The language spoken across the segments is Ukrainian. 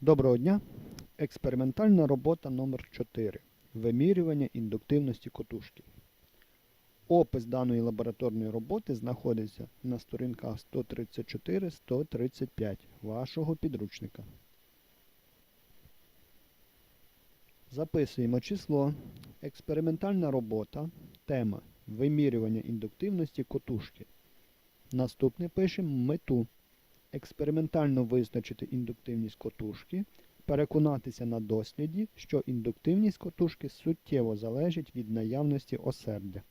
Доброго дня! Експериментальна робота номер 4 Вимірювання індуктивності котушки. Опис даної лабораторної роботи знаходиться на сторінках 134-135 вашого підручника. Записуємо число. Експериментальна робота. Тема Вимірювання індуктивності котушки. Наступне пишемо мету експериментально визначити індуктивність котушки, переконатися на досліді, що індуктивність котушки суттєво залежить від наявності осердя.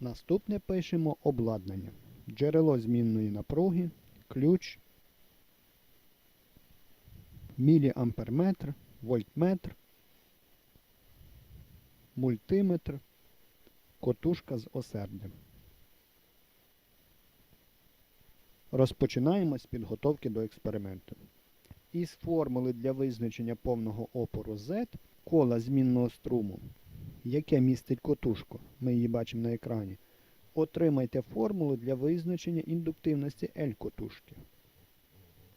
Наступне пишемо обладнання. Джерело змінної напруги, ключ, міліамперметр, вольтметр, мультиметр, котушка з осердям. Розпочинаємо з підготовки до експерименту. Із формули для визначення повного опору Z кола змінного струму, яке містить котушку, ми її бачимо на екрані, отримайте формулу для визначення індуктивності L котушки.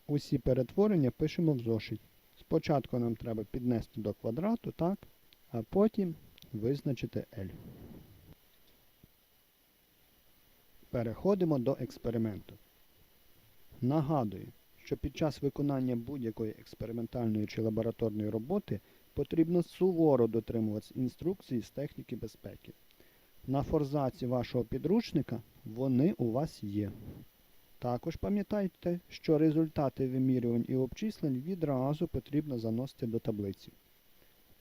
Усі перетворення пишемо в зошит. Спочатку нам треба піднести до квадрату, так, а потім визначити L. Переходимо до експерименту. Нагадую, що під час виконання будь-якої експериментальної чи лабораторної роботи потрібно суворо дотримуватися інструкцій з техніки безпеки. На форзаці вашого підручника вони у вас є. Також пам'ятайте, що результати вимірювань і обчислень відразу потрібно заносити до таблиці.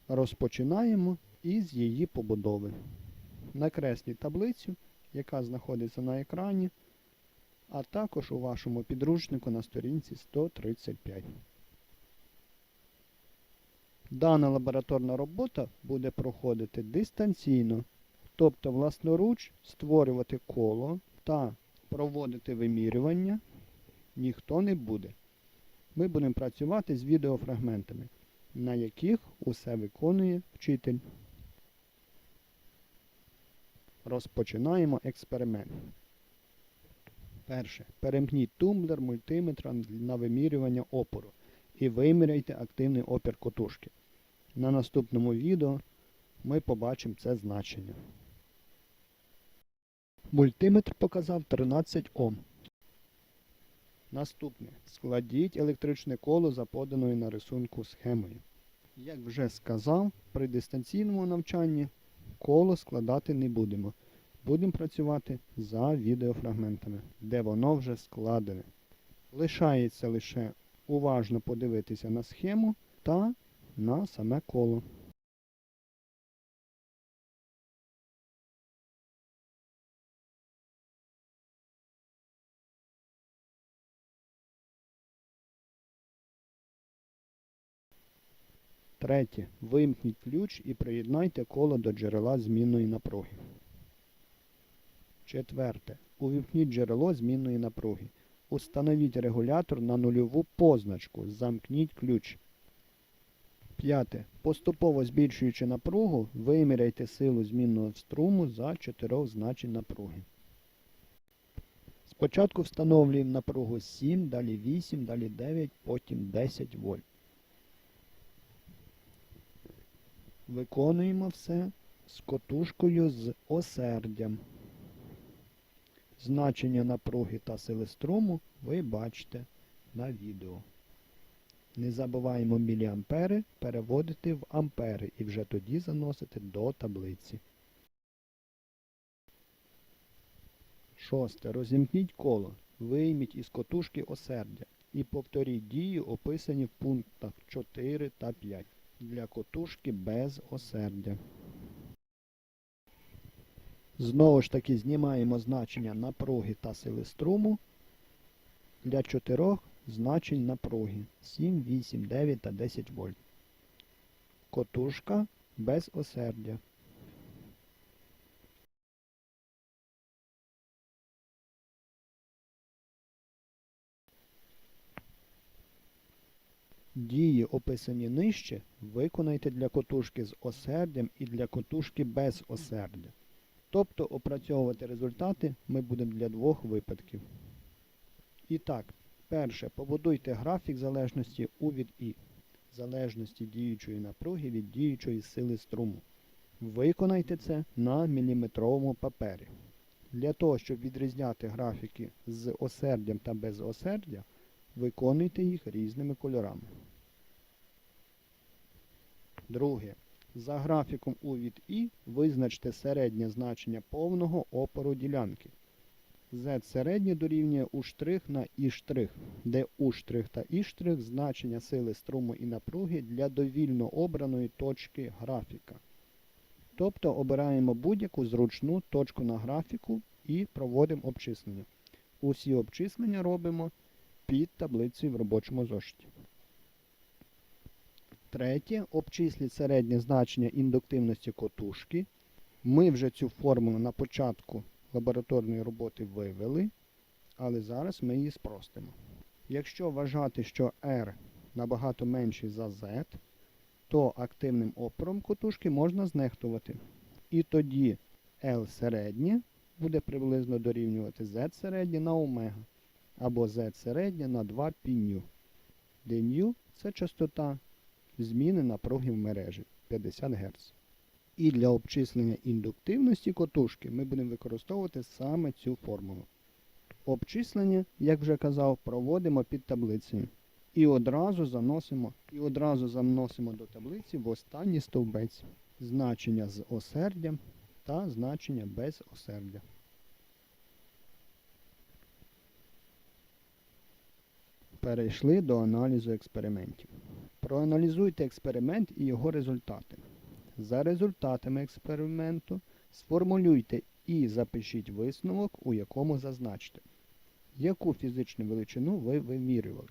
Розпочинаємо із її побудови. Накресліть таблицю, яка знаходиться на екрані а також у вашому підручнику на сторінці 135. Дана лабораторна робота буде проходити дистанційно, тобто власноруч створювати коло та проводити вимірювання ніхто не буде. Ми будемо працювати з відеофрагментами, на яких усе виконує вчитель. Розпочинаємо експеримент. Перше. Перемкніть тумблер мультиметра на вимірювання опору і виміряйте активний опір котушки. На наступному відео ми побачимо це значення. Мультиметр показав 13 Ом. Наступне. Складіть електричне коло за поданою на рисунку схемою. Як вже сказав, при дистанційному навчанні коло складати не будемо будемо працювати за відеофрагментами, де воно вже складене. Лишається лише уважно подивитися на схему та на саме коло. Третє. Вимкніть ключ і приєднайте коло до джерела змінної напруги. Четверте. Увімкніть джерело змінної напруги. Установіть регулятор на нульову позначку. Замкніть ключ. П'яте. Поступово збільшуючи напругу, виміряйте силу змінного струму за 4 значень напруги. Спочатку встановлюємо напругу 7, далі 8, далі 9, потім 10 вольт. Виконуємо все з котушкою з осердям. Значення напруги та сили струму ви бачите на відео. Не забуваємо міліампери переводити в ампери і вже тоді заносити до таблиці. Шосте. Розімкніть коло. Вийміть із котушки осердя і повторіть дії, описані в пунктах 4 та 5 для котушки без осердя. Знову ж таки знімаємо значення напруги та сили струму для чотирьох значень напруги 7, 8, 9 та 10 вольт. Котушка без осердя. Дії, описані нижче, виконайте для котушки з осердям і для котушки без осердя. Тобто опрацьовувати результати ми будемо для двох випадків. І так, Перше. Побудуйте графік залежності У від І. Залежності діючої напруги від діючої сили струму. Виконайте це на міліметровому папері. Для того, щоб відрізняти графіки з осердям та без осердя, виконуйте їх різними кольорами. Друге. За графіком У від І визначте середнє значення повного опору ділянки. Z середнє дорівнює У на І де У та І значення сили струму і напруги для довільно обраної точки графіка. Тобто обираємо будь-яку зручну точку на графіку і проводимо обчислення. Усі обчислення робимо під таблицею в робочому зошиті. Третє. Обчисліть середнє значення індуктивності котушки. Ми вже цю формулу на початку лабораторної роботи вивели, але зараз ми її спростимо. Якщо вважати, що R набагато менший за Z, то активним опором котушки можна знехтувати. І тоді L середнє буде приблизно дорівнювати Z середнє на омега, або Z середнє на 2 π де ню це частота зміни напруги в мережі 50 Гц. І для обчислення індуктивності котушки ми будемо використовувати саме цю формулу. Обчислення, як вже казав, проводимо під таблицею. І одразу заносимо, і одразу заносимо до таблиці в останній стовбець значення з осердям та значення без осердя. Перейшли до аналізу експериментів. Проаналізуйте експеримент і його результати. За результатами експерименту сформулюйте і запишіть висновок, у якому зазначте, яку фізичну величину ви вимірювали.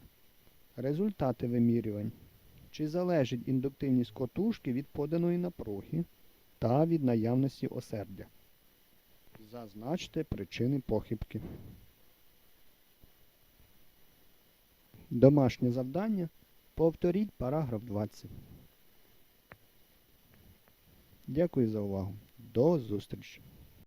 Результати вимірювань. Чи залежить індуктивність котушки від поданої напруги та від наявності осердя. Зазначте причини похибки. Домашнє завдання. Повторіть параграф 20. Дякую за увагу. До зустрічі!